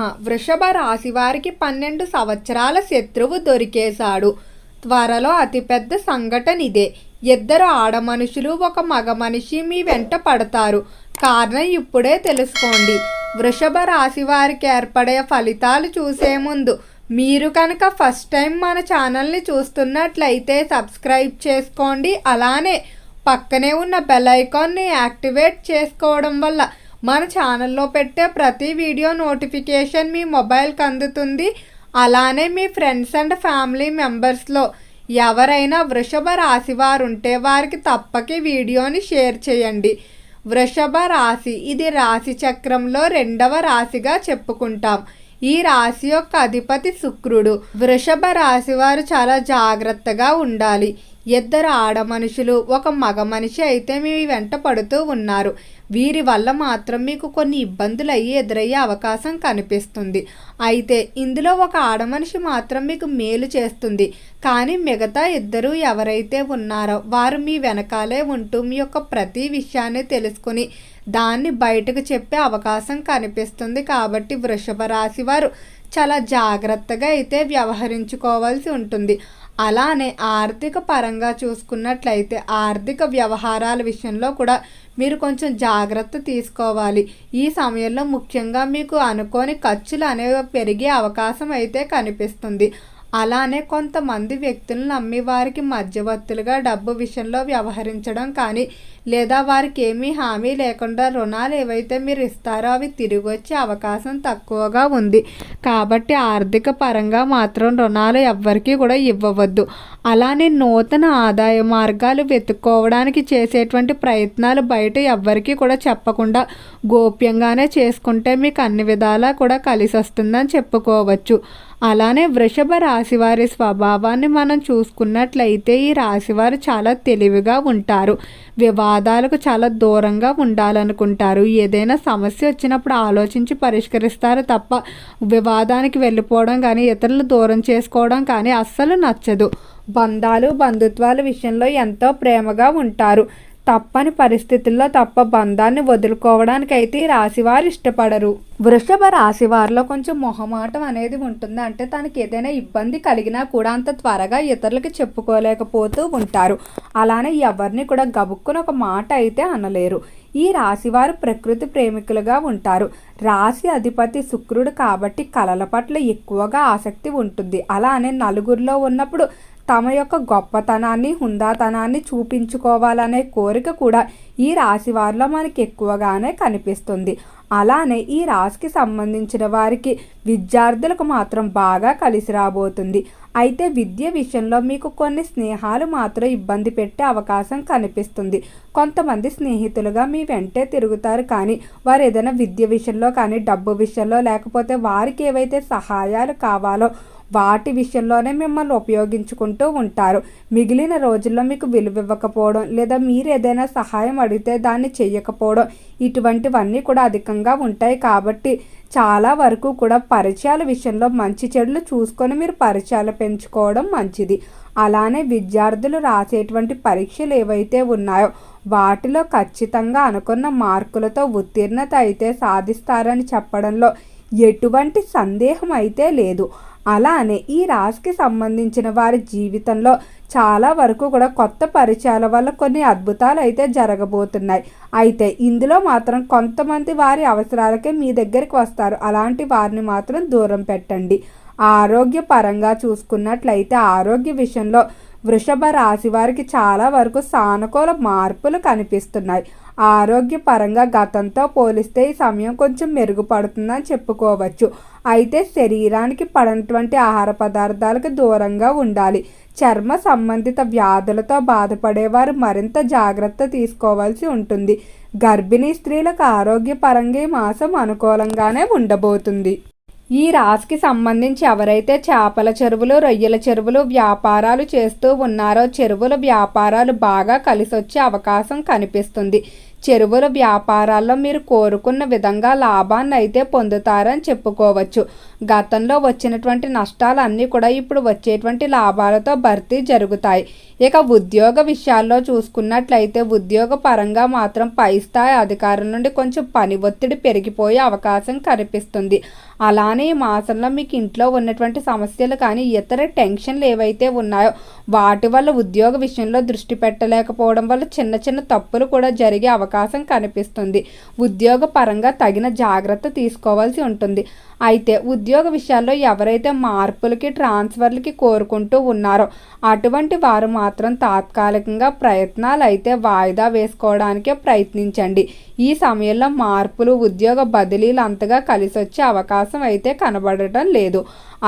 వృషభ రాశి వారికి పన్నెండు సంవత్సరాల శత్రువు దొరికేశాడు. త్వరలో అతిపెద్ద సంఘటన ఇదే ఇద్దరు ఆడ మనుషులు ఒక మగ మనిషి మీ వెంట పడతారు. కారణం ఇప్పుడే తెలుసుకోండి. వృషభ రాశి వారికి ఏర్పడే ఫలితాలు చూసే ముందు మీరు కనుక ఫస్ట్ టైం మన ఛానల్ని చూస్తున్నట్లయితే సబ్స్క్రైబ్ చేసుకోండి. అలానే పక్కనే ఉన్న బెల్ ఐకాన్ని యాక్టివేట్ చేసుకోవడం వల్ల మన ఛానల్లో పెట్టే ప్రతి వీడియో నోటిఫికేషన్ మీ మొబైల్కి అందుతుంది. అలానే మీ ఫ్రెండ్స్ అండ్ ఫ్యామిలీ మెంబర్స్లో ఎవరైనా వృషభ రాశి వారు ఉంటే వారికి తప్పక వీడియోని షేర్ చేయండి. వృషభ రాశి ఇది రాశి చక్రంలో రెండవ రాశిగా చెప్పుకుంటాం. ఈ రాశి యొక్క అధిపతి శుక్రుడు. వృషభ రాశి వారు చాలా జాగ్రత్తగా ఉండాలి. ఇద్దరు ఆడ మనుషులు ఒక మగ మనిషి అయితే మీ వెంట పడుతూ ఉన్నారు. వీరి వల్ల మాత్రం మీకు కొన్ని ఇబ్బందులు అయ్యి ఎదురయ్యే అవకాశం కనిపిస్తుంది. అయితే ఇందులో ఒక ఆడ మనిషి మాత్రం మీకు మేలు చేస్తుంది. కానీ మిగతా ఇద్దరు ఎవరైతే ఉన్నారో వారు మీ వెనకాలే ఉంటూ మీ యొక్క ప్రతి విషయాన్ని తెలుసుకుని దాన్ని బయటకు చెప్పే అవకాశం కనిపిస్తుంది కాబట్టి వృషభ రాశి వారు చాలా జాగ్రత్తగా అయితే వ్యవహరించుకోవాల్సి ఉంటుంది. అలానే ఆర్థిక పరంగా చూసుకున్నట్లయితే ఆర్థిక వ్యవహారాల విషయంలో కూడా మీరు కొంచెం జాగ్రత్త తీసుకోవాలి. ఈ సమయంలో ముఖ్యంగా మీకు అనుకోని ఖర్చులు అనేవి పెరిగే అవకాశం అయితే కనిపిస్తుంది. అలానే కొంతమంది వ్యక్తులను నమ్మి వారికి మధ్యవర్తులుగా డబ్బు విషయంలో వ్యవహరించడం కానీ లేదా వారికి ఏమీ హామీ లేకుండా రుణాలు ఏవైతే మీరు ఇస్తారో అవి తిరిగి వచ్చే అవకాశం తక్కువగా ఉంది. కాబట్టి ఆర్థిక పరంగా మాత్రం రుణాలు ఎవ్వరికీ కూడా ఇవ్వవద్దు. అలానే నూతన ఆదాయ మార్గాలు వెతుక్కోవడానికి చేసేటువంటి ప్రయత్నాలు బయట ఎవ్వరికీ కూడా చెప్పకుండా గోప్యంగానే చేసుకుంటే మీకు అన్ని విధాలా కూడా కలిసి వస్తుందని చెప్పుకోవచ్చు. అలానే వృషభ రాశి వారి స్వభావాన్ని మనం చూసుకున్నట్లయితే ఈ రాశివారు చాలా తెలివిగా ఉంటారు. వివాదాలకు చాలా దూరంగా ఉండాలనుకుంటారు. ఏదైనా సమస్య వచ్చినప్పుడు ఆలోచించి పరిష్కరిస్తారు తప్ప వివాదానికి వెళ్ళిపోవడం కానీ ఇతరులు దూరం చేసుకోవడం కానీ అస్సలు నచ్చదు. బంధాలు బంధుత్వాల విషయంలో ఎంతో ప్రేమగా ఉంటారు. తప్పని పరిస్థితుల్లో తప్ప బంధాన్ని వదులుకోవడానికి అయితే రాశివారు ఇష్టపడరు. వృషభ రాశి వారిలో కొంచెం మొహమాటం అనేది ఉంటుంది. అంటే తనకి ఏదైనా ఇబ్బంది కలిగినా కూడా అంత త్వరగా ఇతరులకి చెప్పుకోలేకపోతూ ఉంటారు. అలానే ఎవరిని కూడా గబుక్కున ఒక మాట అయితే అనలేరు. ఈ రాశివారు ప్రకృతి ప్రేమికులుగా ఉంటారు. రాశి అధిపతి శుక్రుడు కాబట్టి కళల పట్ల ఎక్కువగా ఆసక్తి ఉంటుంది. అలానే నలుగురిలో ఉన్నప్పుడు తమ యొక్క గొప్పతనాన్ని హుందాతనాన్ని చూపించుకోవాలనే కోరిక కూడా ఈ రాశి వారిలో మనకి ఎక్కువగానే కనిపిస్తుంది. అలానే ఈ రాశికి సంబంధించిన వారికి విద్యార్థులకు మాత్రం బాగా కలిసి రాబోతుంది. అయితే విద్య విషయంలో మీకు కొన్ని స్నేహాలు మాత్రం ఇబ్బంది పెట్టే అవకాశం కనిపిస్తుంది. కొంతమంది స్నేహితులుగా మీ వెంటే తిరుగుతారు కానీ వారు ఏదైనా విద్య విషయంలో కానీ డబ్బు విషయంలో లేకపోతే వారికి ఏవైతే సహాయాలు కావాలో వాటి విషయంలోనే మిమ్మల్ని ఉపయోగించుకుంటూ ఉంటారు. మిగిలిన రోజుల్లో మీకు విలువ ఇవ్వకపోవడం లేదా మీరు ఏదైనా సహాయం అడిగితే దాన్ని చేయకపోవడం ఇటువంటివన్నీ కూడా అధికంగా ఉంటాయి కాబట్టి చాలా వరకు కూడా పరిచయాల విషయంలో మంచి చెడులు చూసుకొని మీరు పరిచయాలు పెంచుకోవడం మంచిది. అలానే విద్యార్థులు రాసేటువంటి పరీక్షలు ఏవైతే ఉన్నాయో వాటిలో ఖచ్చితంగా అనుకున్న మార్కులతో ఉత్తీర్ణత అయితే సాధిస్తారని చెప్పడంలో ఎటువంటి సందేహం అయితే లేదు. అలానే ఈ రాశికి సంబంధించిన వారి జీవితంలో చాలా వరకు కూడా కొత్త పరిచయాల వల్ల కొన్ని అద్భుతాలు అయితే జరగబోతున్నాయి. అయితే ఇందులో మాత్రం కొంతమంది వారి అవసరాలకే మీ దగ్గరికి వస్తారు. అలాంటి వారిని మాత్రం దూరం పెట్టండి. ఆరోగ్యపరంగా చూసుకున్నట్లయితే ఆరోగ్య విషయంలో వృషభ రాశి వారికి చాలా వరకు సానుకూల మార్పులు కనిపిస్తున్నాయి. ఆరోగ్యపరంగా గతంతో పోలిస్తే ఈ సమయం కొంచెం మెరుగుపడుతుందని చెప్పుకోవచ్చు. అయితే శరీరానికి పడనటువంటి ఆహార పదార్థాలకు దూరంగా ఉండాలి. చర్మ సంబంధిత వ్యాధులతో బాధపడేవారు మరింత జాగ్రత్త తీసుకోవాల్సి ఉంటుంది. గర్భిణీ స్త్రీలకు ఆరోగ్యపరంగా ఈ మాసం అనుకూలంగానే ఉండబోతుంది. ఈ రాశికి సంబంధించి ఎవరైతే చేపల చెరువులు రొయ్యల చెరువులు వ్యాపారాలు చేస్తూ ఉన్నారో చెరువుల వ్యాపారాలు బాగా కలిసొచ్చే అవకాశం కనిపిస్తుంది. చెరువుల వ్యాపారాల్లో మీరు కోరుకున్న విధంగా లాభాన్ని అయితే పొందుతారని చెప్పుకోవచ్చు. గతంలో వచ్చినటువంటి నష్టాలన్నీ కూడా ఇప్పుడు వచ్చేటువంటి లాభాలతో భర్తీ జరుగుతాయి. ఇక ఉద్యోగ విషయాల్లో చూసుకున్నట్లయితే ఉద్యోగ పరంగా మాత్రం పై స్థాయి అధికారుల నుండి కొంచెం పని ఒత్తిడి పెరిగిపోయే అవకాశం కనిపిస్తుంది. అలానే ఈ మాసంలో మీకు ఇంట్లో ఉన్నటువంటి సమస్యలు కానీ ఇతర టెన్షన్లు ఏవైతే ఉన్నాయో వాటి వల్ల ఉద్యోగ విషయంలో దృష్టి పెట్టలేకపోవడం వల్ల చిన్న చిన్న తప్పులు కూడా జరిగే అవకాశం కనిపిస్తుంది. ఉద్యోగ పరంగా తగిన జాగ్రత్త తీసుకోవాల్సి ఉంటుంది. అయితే ఉద్యోగ విషయాల్లో ఎవరైతే మార్పులకి ట్రాన్స్ఫర్లకి కోరుకుంటూ ఉన్నారో అటువంటి వారు మాత్రం తాత్కాలికంగా ప్రయత్నాలు అయితే వాయిదా వేసుకోవడానికే ప్రయత్నించండి. ఈ సమయంలో మార్పులు ఉద్యోగ బదిలీలు అంతగా కలిసొచ్చే అవకాశం అయితే కనబడటం లేదు.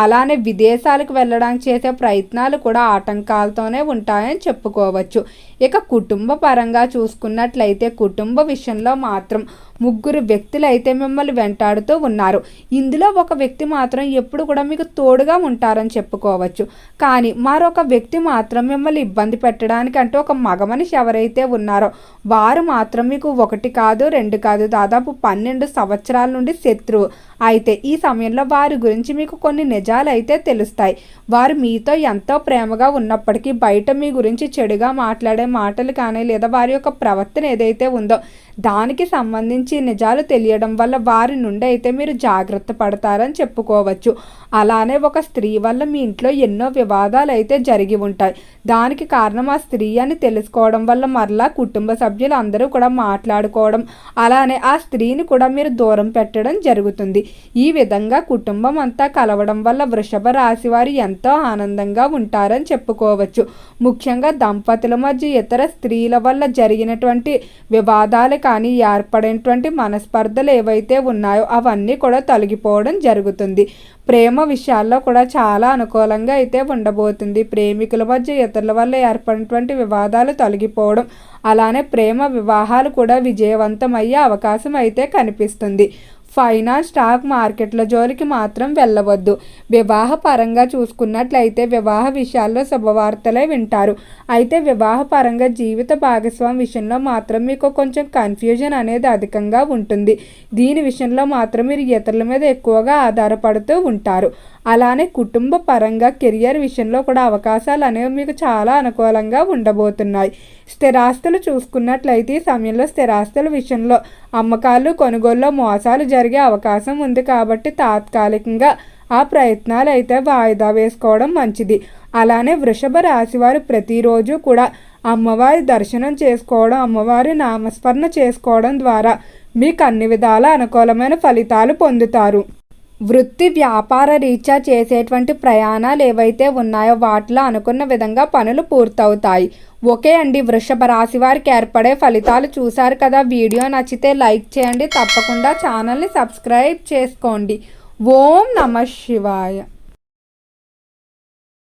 అలానే విదేశాలకు వెళ్ళడానికి చేసే ప్రయత్నాలు కూడా ఆటంకాలతోనే ఉంటాయని చెప్పుకోవచ్చు. ఇక కుటుంబ పరంగా చూసుకున్నట్లయితే కుటుంబ విషయంలో మాత్రం ముగ్గురు వ్యక్తులు అయితే మిమ్మల్ని వెంటాడుతూ ఉన్నారు. ఇందులో ఒక వ్యక్తి మాత్రం ఎప్పుడు కూడా మీకు తోడుగా ఉంటారని చెప్పుకోవచ్చు. కానీ మరొక వ్యక్తి మాత్రం మిమ్మల్ని ఇబ్బంది పెట్టడానికి అంటే ఒక మగ మనిషి ఎవరైతే ఉన్నారో వారు మాత్రం మీకు ఒకటి కాదు రెండు కాదు దాదాపు పన్నెండు సంవత్సరాల నుండి శత్రువు. అయితే ఈ సమయంలో వారి గురించి మీకు కొన్ని నిజ అయితే తెలుస్తాయి. వారు మీతో ఎంతో ప్రేమగా ఉన్నప్పటికీ బయట మీ గురించి చెడుగా మాట్లాడే మాటలు కానీ లేదా వారి యొక్క ప్రవర్తన ఏదైతే ఉందో దానికి సంబంధించి నిజాలు తెలియడం వల్ల వారి నుండి అయితే మీరు జాగ్రత్త పడతారని చెప్పుకోవచ్చు. అలానే ఒక స్త్రీ వల్ల మీ ఇంట్లో ఎన్నో వివాదాలు అయితే జరిగి ఉంటాయి. దానికి కారణం ఆ స్త్రీ అని తెలుసుకోవడం వల్ల మరలా కుటుంబ సభ్యులు అందరూ కూడా మాట్లాడుకోవడం అలానే ఆ స్త్రీని కూడా మీరు దూరం పెట్టడం జరుగుతుంది. ఈ విధంగా కుటుంబం అంతా కలవడం వల్ల వృషభ రాశి వారు ఎంతో ఆనందంగా ఉంటారని చెప్పుకోవచ్చు. ముఖ్యంగా దంపతుల మధ్య ఇతర స్త్రీల వల్ల జరిగినటువంటి వివాదాలు కానీ ఏర్పడినటువంటి మనస్పర్ధలు ఏవైతే ఉన్నాయో అవన్నీ కూడా తొలగిపోవడం జరుగుతుంది. ప్రేమ విషయాల్లో కూడా చాలా అనుకూలంగా అయితే ఉండబోతుంది. ప్రేమికుల మధ్య ఇతరుల వల్ల ఏర్పడినటువంటి వివాదాలు తొలగిపోవడం అలానే ప్రేమ వివాహాలు కూడా విజయవంతమయ్యే అవకాశం అయితే కనిపిస్తుంది. ఫైనాన్స్ స్టాక్ మార్కెట్ల జోలికి మాత్రం వెళ్ళవద్దు. వివాహ పరంగా చూసుకున్నట్లయితే వివాహ విషయాల్లో శుభవార్తలే వింటారు. అయితే వివాహ పరంగా జీవిత భాగస్వామి విషయంలో మాత్రం మీకు కొంచెం కన్ఫ్యూజన్ అనేది అధికంగా ఉంటుంది. దీని విషయంలో మాత్రం మీరు ఇతరుల మీద ఎక్కువగా ఆధారపడుతూ ఉంటారు. అలానే కుటుంబ పరంగా కెరియర్ విషయంలో కూడా అవకాశాలు అనేవి మీకు చాలా అనుకూలంగా ఉండబోతున్నాయి. స్థిరాస్తులు చూసుకున్నట్లయితే ఈ సమయంలో స్థిరాస్తుల విషయంలో అమ్మకాలు కొనుగోల్లో మోసాలు జరిగే అవకాశం ఉంది కాబట్టి తాత్కాలికంగా ఆ ప్రయత్నాలు అయితే వాయిదా వేసుకోవడం మంచిది. అలానే వృషభ రాశి వారు ప్రతిరోజు కూడా అమ్మవారి దర్శనం చేసుకోవడం అమ్మవారి నామస్మరణ చేసుకోవడం ద్వారా మీకు అన్ని విధాల అనుకూలమైన ఫలితాలు పొందుతారు. వృత్తి వ్యాపార రీత్యా చేసేటువంటి ప్రయాణాలు ఏవైతే ఉన్నాయో వాటిలో అనుకున్న విధంగా పనులు పూర్తవుతాయి. ఓకే అండి వృషభ రాశి వారికి ఏర్పడే ఫలితాలు చూశారు కదా. వీడియో నచ్చితే లైక్ చేయండి. తప్పకుండా ఛానల్ని సబ్స్క్రైబ్ చేసుకోండి. ఓం నమ శివాయ.